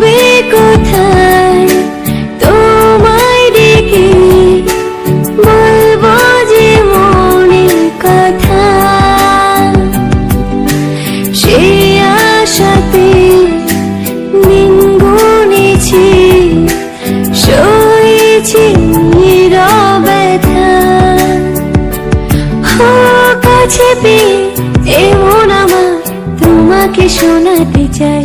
ভাবে কোথায়? তোমায় ডেকে বলব যে মনের কথা। সে আশাতে দিন গুনেছি, সয়েছি নিরবতা হো কাছে পেয়ে এমন আমার তোমাকে শোনাতে চাই।